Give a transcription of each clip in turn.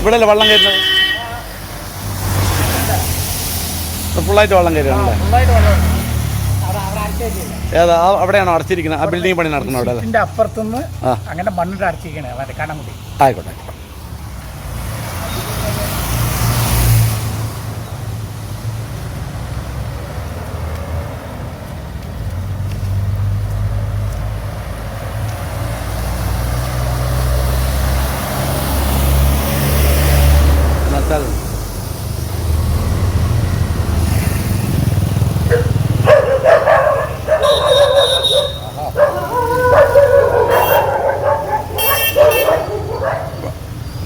ഇവിടെ വള്ളം കയറുന്നത്? ഫുള്ളായിട്ട് വെള്ളം കയറുകയാണല്ലേ? ഏതാ അവിടെയാണോ അടച്ചിരിക്കുന്നത്? ആ ബിൽഡിംഗ് പണി നടക്കുന്നത് അവിടെ അപ്പുറത്തുനിന്ന്. അങ്ങനെ മണ്ണിട്ട് അടച്ചിരിക്കണേ കാണാൻ കൂടി ആയിക്കോട്ടെ ആയിക്കോട്ടെ. എന്നുവെച്ചാൽ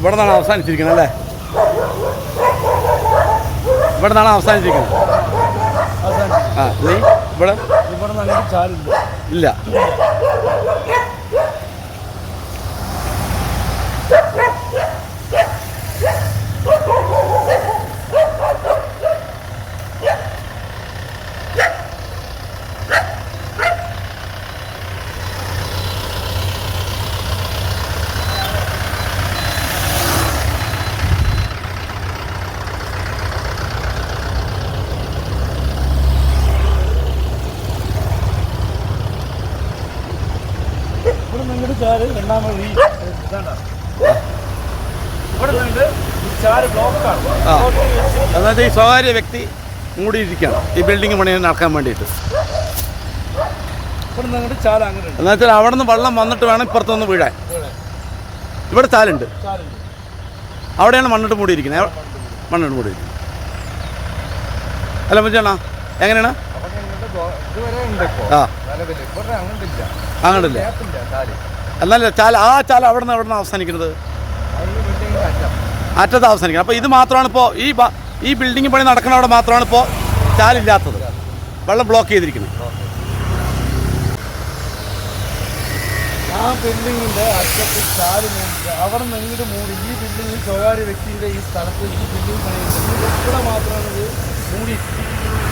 ഇവിടെ നിന്നാണ് അവസാനിച്ചിരിക്കുന്നത് അല്ലേ? ഇവിടെ നിന്നാണ് അവസാനിച്ചിരിക്കുന്നത് ആ നീ ഇവിടെ? ഇവിടെ ഇല്ല. ചാൽ രണ്ടാമത് ഈ. ഇവിടെ നിന്നിട്ട് ഈ ചാൽ ബ്ലോക്കാണ് ആ. എന്നുവെച്ചാൽ ഈ സ്വകാര്യ വ്യക്തി മൂടിയിരിക്കണം ഈ ബിൽഡിംഗ് പണി നടക്കാൻ വേണ്ടിയിട്ട്. ഇവിടെ നിന്നിട്ട് ചാൽ അങ്ങനെ ഉണ്ട്. എന്നുവെച്ചാൽ അവിടെ നിന്ന് വെള്ളം വന്നിട്ട് വേണം ഇപ്പുറത്തൊന്ന് വീഴാൻ. ഇവിടെ ഇവിടെ ചാലുണ്ട്. ചാലുണ്ട്. അവിടെയാണ് മണ്ണിട്ട് മൂടിയിരിക്കുന്നത്. എവ- മണ്ണിട്ട് മൂടിയിരിക്കുന്നത്. അല്ല മുച്ചേണ എങ്ങനെയാണ്? അവിടെ ഇതുവരെ ഉണ്ട് ആ. നിലവിൽ ഇവിടെ അങ്ങോട്ടില്ല. അങ്ങോട്ടില്ല. ഗ്യാപ്പില്ല ചാൽ. എന്നല്ല ചാല ആ ചാല അവിടെ നിന്ന് എവിടെന്നാണ് നിന്ന് അവസാനിക്കുന്നത്? അറ്റത്ത് അവസാനിക്കുന്നത്. അപ്പോൾ ഇത് മാത്രമാണ് ഇപ്പോൾ ഈ ഈ ബിൽഡിംഗ് പണി നടക്കുന്ന അവിടെ മാത്രമാണ് ഇപ്പോൾ ചാലില്ലാത്തത് വെള്ളം ബ്ലോക്ക് ചെയ്തിരിക്കുന്നത്. ആ ബിൽഡിങ്ങിന്റെ അറ്റത്ത് ചാൽ മൂടി അവിടെ നിന്ന് മൂടി ഈ ബിൽഡിംഗ് സ്വകാര്യ വ്യക്തിയുടെ ഈ സ്ഥലത്ത് ഈ ബിൽഡിംഗ് പണിയുന്നത് ഇവിടെ മാത്രമാണ് ഇത് മൂടി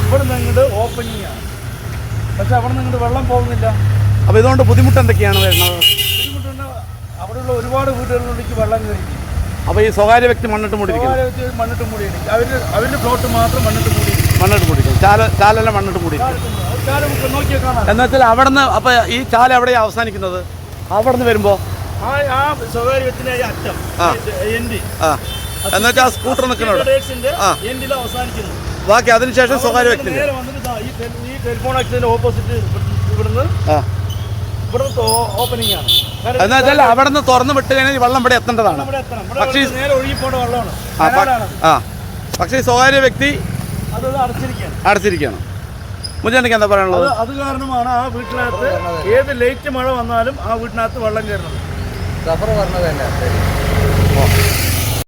ഇവിടെ നിന്ന് ഓപ്പണിങ് ആണ് പക്ഷെ അവിടെ നിന്ന് വെള്ളം പോകുന്നില്ല. അപ്പോൾ ഇതുകൊണ്ട് ബുദ്ധിമുട്ട് എന്തൊക്കെയാണ് വരുന്നത്? ഒരുപാട് വീടുകളിലേക്ക് വെള്ളം കയറി. അപ്പോൾ ഈ സ്വകാര്യ വ്യക്തി മണ്ണിട്ട് മൂടി സ്വകാര്യ വ്യക്തി മണ്ണിട്ട് മൂടി അവർ അവരുടെ പ്ലോട്ട് മാത്രം മണ്ണിട്ട് മൂടി മണ്ണിട്ട് മൂടി ചാല ചാലെല്ലാം മണ്ണിട്ട് മൂടി ചാൽ നോക്കിയാൽ കാണാം. എന്ന് വെച്ചാൽ അവിടെ നിന്ന് അപ്പോൾ ഈ ചാല എവിടെയാണ് അവസാനിക്കുന്നത്? അവിടെ നിന്ന് വരുമ്പോൾ ആ ആ സ്വകാര്യ അറ്റം. എൻഡി. ആ. എന്നുവെച്ചാൽ ആ സ്കൂട്ടർ നിൽക്കുന്ന അവിടെ. ആ. എൻഡിൽ അവസാനിക്കുന്നു ബാക്കി അതിനുശേഷം സ്വകാര്യ വ്യക്തി ഈ ടെലിഫോൺ ഓപ്പോസിറ്റ് ഇവിടുന്ന് ഇവിടുന്ന് ഓപ്പണിംഗ് ആണ്. എന്ന് വെച്ചാൽ അവിടെ നിന്ന് തുറന്ന് വിട്ട് കഴിഞ്ഞാൽ ഈ വെള്ളം ഇവിടെ എത്തേണ്ടതാണ്. പക്ഷെ ആ. പക്ഷേ ഈ സ്വകാര്യ വ്യക്തി അത് അടച്ചിരിക്കുകയാണ്. മുജാനിക്ക് എന്താ പറയാനുള്ളത്? അത് കാരണമാണ് ആ വീട്ടിനകത്ത് ഏത് ലേറ്റ് മഴ വന്നാലും ആ വീട്ടിനകത്ത് വെള്ളം കയറുന്നത്. സഫർ പറഞ്ഞത് തന്നെ